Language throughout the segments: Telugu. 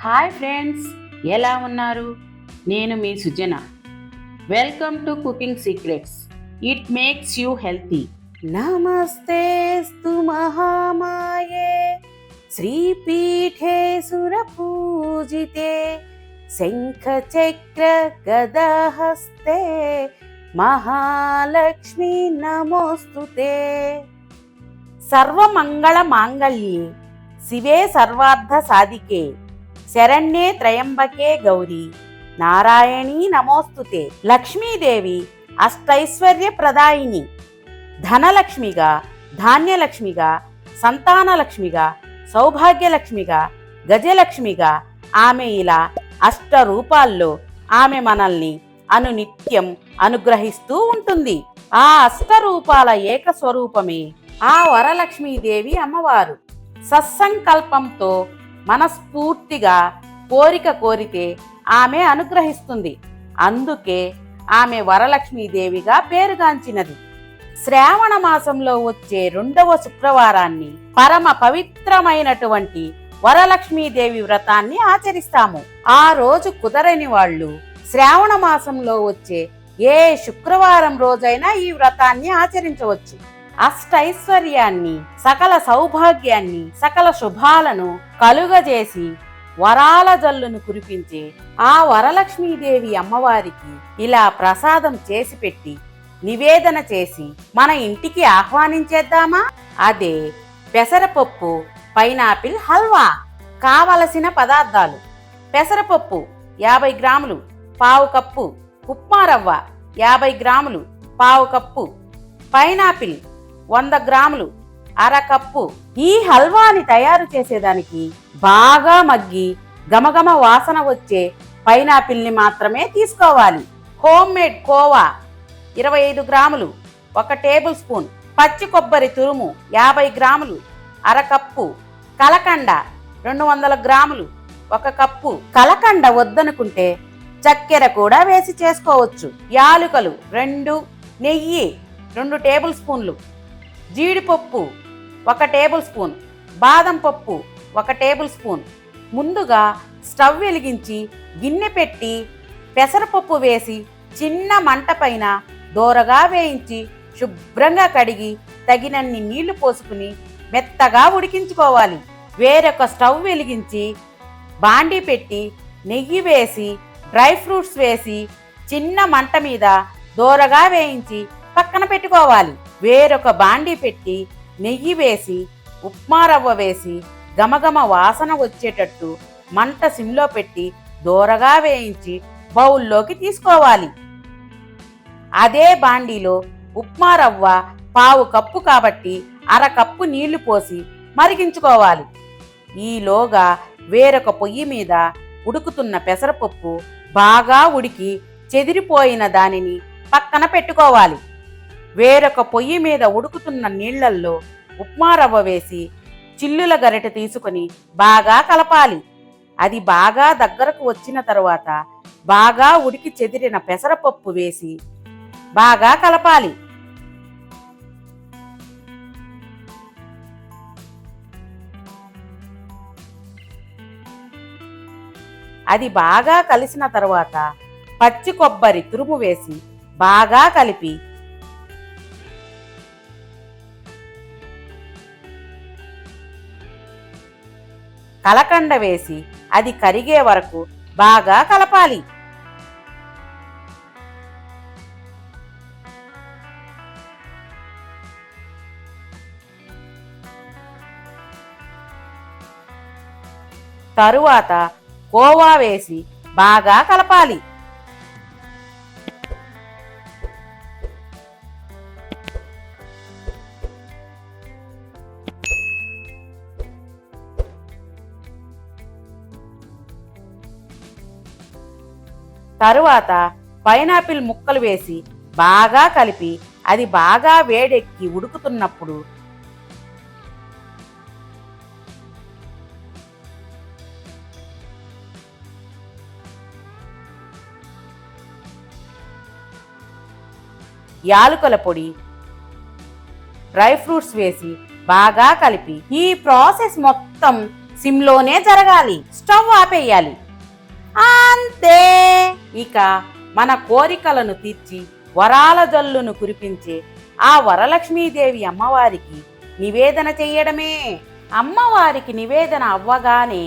హాయ్ ఫ్రెండ్స్ ఎలా ఉన్నారు? నేను మీ Sujana. Welcome to cooking secrets it makes you healthy నమస్తే మహామాయే. శ్రీపీఠే సురపూజితే. శంఖచక్ర గదహస్తే. మహాలక్ష్మి నమోస్తుతే. సర్వమంగళ మాంగళ్యే. శివే సర్వార్థ సాధికే. శరణ్యే త్రయంబకే గౌరీ. నారాయణీ నమోస్తుతే. లక్ష్మీదేవి అష్టైశ్వర్య ప్రదాయిని ధనలక్ష్మిగా ధాన్యలక్ష్మిగా సంతానలక్ష్మిగా సౌభాగ్యలక్ష్మిగా గజలక్ష్మిగా ఆమె ఇలా అష్ట రూపాల్లో ఆమె మనల్ని అనునిత్యం అనుగ్రహిస్తూ ఉంటుంది. ఆ అష్ట రూపాల ఏక స్వరూపమే ఆ వరలక్ష్మీదేవి అమ్మవారు. సత్సంకల్పంతో మనస్ఫూర్తిగా కోరిక కోరితే ఆమె అనుగ్రహిస్తుంది. అందుకే ఆమె వరలక్ష్మీదేవిగా పేరుగాంచినది. శ్రావణ మాసంలో వచ్చే రెండవ శుక్రవారాన్ని పరమ పవిత్రమైనటువంటి వరలక్ష్మీదేవి వ్రతాన్ని ఆచరిస్తాము. ఆ రోజు కుదరని వాళ్ళు శ్రావణ మాసంలో వచ్చే ఏ శుక్రవారం రోజైనా ఈ వ్రతాన్ని ఆచరించవచ్చు. అష్టైశ్వర్యాన్ని సకల సౌభాగ్యాన్ని సకల శుభాలను కలుగజేసి వరాల జల్లును కురిపించే ఆ వరలక్ష్మీదేవి అమ్మవారికి ఇలా ప్రసాదం చేసి పెట్టి నివేదన చేసి మన ఇంటికి ఆహ్వానించేద్దామా? అదే పెసరపప్పు పైనాపిల్ హల్వా కావలసిన పదార్థాలు. పెసరపప్పు యాభై గ్రాములు పావు కప్పు ఉప్మా రవ్వ యాభై గ్రాములు పావు కప్పు పైనాపిల్ వంద గ్రాములు అరకప్పు ఈ హల్వాని తయారు చేసేదానికి బాగా మగ్గి గమగమ వాసన వచ్చే పైనాపిల్ని మాత్రమే తీసుకోవాలి. హోమ్ మేడ్ కోవా ఇరవై ఐదు గ్రాములు ఒక టేబుల్ స్పూన్ పచ్చి కొబ్బరి తురుము యాభై గ్రాములు అరకప్పు కలకండ రెండు వందల గ్రాములు ఒక కప్పు కలకండ వద్దనుకుంటే చక్కెర కూడా వేసి చేసుకోవచ్చు. యాలుకలు రెండు నెయ్యి రెండు టేబుల్ స్పూన్లు జీడిపప్పు ఒక టేబుల్ స్పూన్ బాదం పప్పు ఒక టేబుల్ స్పూన్. ముందుగా స్టవ్ వెలిగించి గిన్నె పెట్టి పెసరపప్పు వేసి చిన్న మంట పైన దోరగా వేయించి శుభ్రంగా కడిగి తగినన్ని నీళ్ళు పోసుకుని మెత్తగా ఉడికించుకోవాలి. వేరొక స్టవ్ వెలిగించి బాండీ పెట్టి నెయ్యి వేసి డ్రై ఫ్రూట్స్ వేసి చిన్న మంట మీద దోరగా వేయించి పక్కన పెట్టుకోవాలి. వేరొక బాండీ పెట్టి నెయ్యి వేసి ఉప్మా రవ్వ వేసి గమగమ వాసన వచ్చేటట్టు మంట సిమ్లో పెట్టి దోరగా వేయించి బౌల్లోకి తీసుకోవాలి. అదే బాండీలో ఉప్మా రవ్వ పావు కప్పు కాబట్టి అర కప్పు నీళ్ళు పోసి మరిగించుకోవాలి. ఈలోగా వేరొక పొయ్యి మీద ఉడుకుతున్న పెసరపప్పు బాగా ఉడికి చెదిరిపోయిన దానిని పక్కన పెట్టుకోవాలి. వేరొక పొయ్యి మీద ఉడుకుతున్న నీళ్ళల్లో ఉప్మా రవ్వ వేసి చిల్లుల గరిటె తీసుకొని బాగా కలపాలి. అది బాగా దగ్గరకు వచ్చిన తరువాత బాగా ఉడికి చెదిరిన పెసరపప్పు వేసి బాగా కలపాలి. అది బాగా కలిసిన తరువాత పచ్చి కొబ్బరి తురుము వేసి బాగా కలిపి కలకండ వేసి అది కరిగే వరకు బాగా కలపాలి. తరువాత కోవా వేసి బాగా కలపాలి. తరువాత పైనాపిల్ ముక్కలు వేసి బాగా కలిపి అది బాగా వేడెక్కి ఉడుకుతున్నప్పుడు యాలుకల పొడి డ్రై ఫ్రూట్స్ వేసి బాగా కలిపి ఈ ప్రాసెస్ మొత్తం సిమ్లోనే జరగాలి. స్టవ్ ఆపేయాలి. అంతే! ఇక మన కోరికలను తీర్చి వరాల జల్లును కురిపించే ఆ వరలక్ష్మీదేవి అమ్మవారికి నివేదన చెయ్యడమే అమ్మవారికి నివేదన అవ్వగానే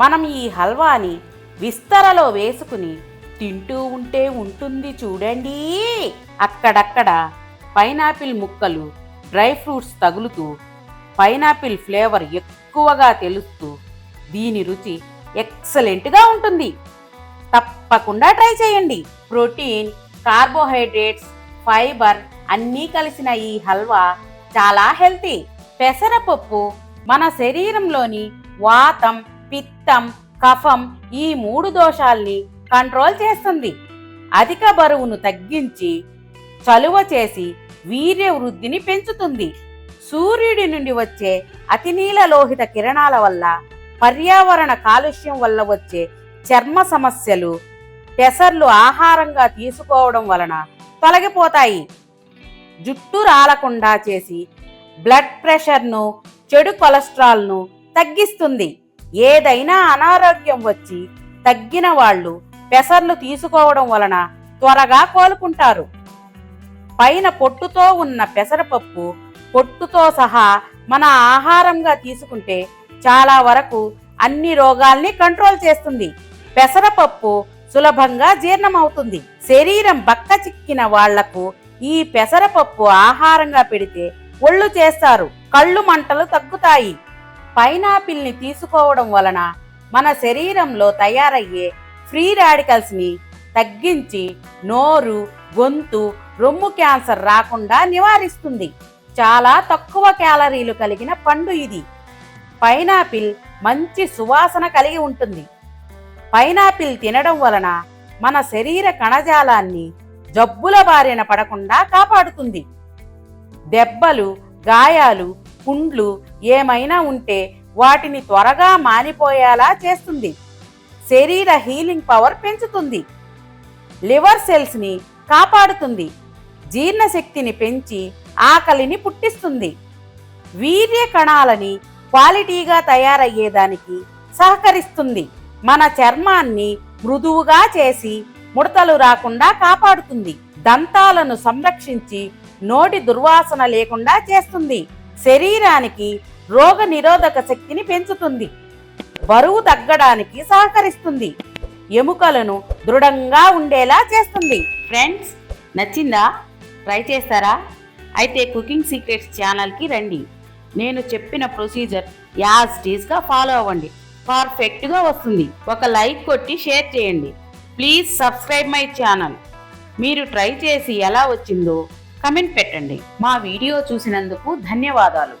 మనం ఈ హల్వాని విస్తరలో వేసుకుని తింటూ ఉంటే ఉంటుంది చూడండి. అక్కడక్కడ పైనాపిల్ ముక్కలు డ్రై ఫ్రూట్స్ తగులుతూ పైనాపిల్ ఫ్లేవర్ ఎక్కువగా తెలుస్తూ దీని రుచి ఎక్సలెంట్గా ఉంటుంది. తప్పకుండా ట్రై చేయండి. ప్రోటీన్ కార్బోహైడ్రేట్స్ ఫైబర్ అన్నీ కలిసిన ఈ హల్వా చాలా హెల్తీ. పెసరపప్పు మన శరీరంలోని వాతం పిత్తం కఫం ఈ మూడు దోషాల్ని కంట్రోల్ చేస్తుంది. అధిక బరువును తగ్గించి చలువ చేసి వీర్య వృద్ధిని పెంచుతుంది. సూర్యుడి నుండి వచ్చే అతినీల లోహిత కిరణాల వల్ల పర్యావరణ కాలుష్యం వల్ల వచ్చే చర్మ సమస్యలు పెసర్లు ఆహారంగా తీసుకోవడం వలన తొలగిపోతాయి. జుట్టు రాలకుండా చేసి బ్లడ్ ప్రెషర్ను చెడు కొలెస్ట్రాల్ను తగ్గిస్తుంది. ఏదైనా అనారోగ్యం వచ్చి తగ్గిన వాళ్ళు పెసర్లు తీసుకోవడం వలన త్వరగా కోలుకుంటారు. పైన పొట్టుతో ఉన్న పెసరపప్పు పొట్టుతో సహా మన ఆహారంగా తీసుకుంటే చాలా వరకు అన్ని రోగాల్ని కంట్రోల్ చేస్తుంది. పెసరపప్పు సులభంగా జీర్ణమవుతుంది. శరీరం బక్క చిక్కిన వాళ్ళకు ఈ పెసరపప్పు ఆహారంగా పెడితే ఒళ్ళు చేస్తారు కళ్ళు మంటలు తగ్గుతాయి. పైనాపిల్ని తీసుకోవడం వలన మన శరీరంలో తయారయ్యే ఫ్రీ రాడికల్స్ని తగ్గించి నోరు గొంతు రొమ్ము క్యాన్సర్ రాకుండా నివారిస్తుంది. చాలా తక్కువ క్యాలరీలు కలిగిన పండు ఇది. పైనాపిల్ మంచి సువాసన కలిగి ఉంటుంది. పైనాపిల్ తినడం వలన మన శరీర కణజాలాన్ని జబ్బుల బారిన పడకుండా కాపాడుతుంది. దెబ్బలు గాయాలు పుండ్లు ఏమైనా ఉంటే వాటిని త్వరగా మానిపోయేలా చేస్తుంది. శరీర హీలింగ్ పవర్ పెంచుతుంది. లివర్ సెల్స్ని కాపాడుతుంది. జీర్ణశక్తిని పెంచి ఆకలిని పుట్టిస్తుంది. వీర్య కణాలని క్వాలిటీగా తయారయ్యేదానికి సహకరిస్తుంది. మన చర్మాన్ని మృదువుగా చేసి ముడతలు రాకుండా కాపాడుతుంది. దంతాలను సంరక్షించి నోటి దుర్వాసన లేకుండా చేస్తుంది. శరీరానికి రోగ నిరోధక శక్తిని పెంచుతుంది. బరువు తగ్గడానికి సహకరిస్తుంది. ఎముకలను దృఢంగా ఉండేలా చేస్తుంది. ఫ్రెండ్స్ నచ్చిందా? ట్రై చేస్తారా? అయితే కుకింగ్ సీక్రెట్స్ ఛానల్కి రండి. నేను చెప్పిన ప్రొసీజర్ యాజ్ టీజ్గా ఫాలో అవ్వండి. పర్ఫెక్ట్గా వస్తుంది. ఒక లైక్ కొట్టి షేర్ చేయండి. ప్లీజ్ సబ్స్క్రైబ్ మై ఛానల్ మీరు ట్రై చేసి ఎలా వచ్చిందో కమెంట్ పెట్టండి. మా వీడియో చూసినందుకు ధన్యవాదాలు.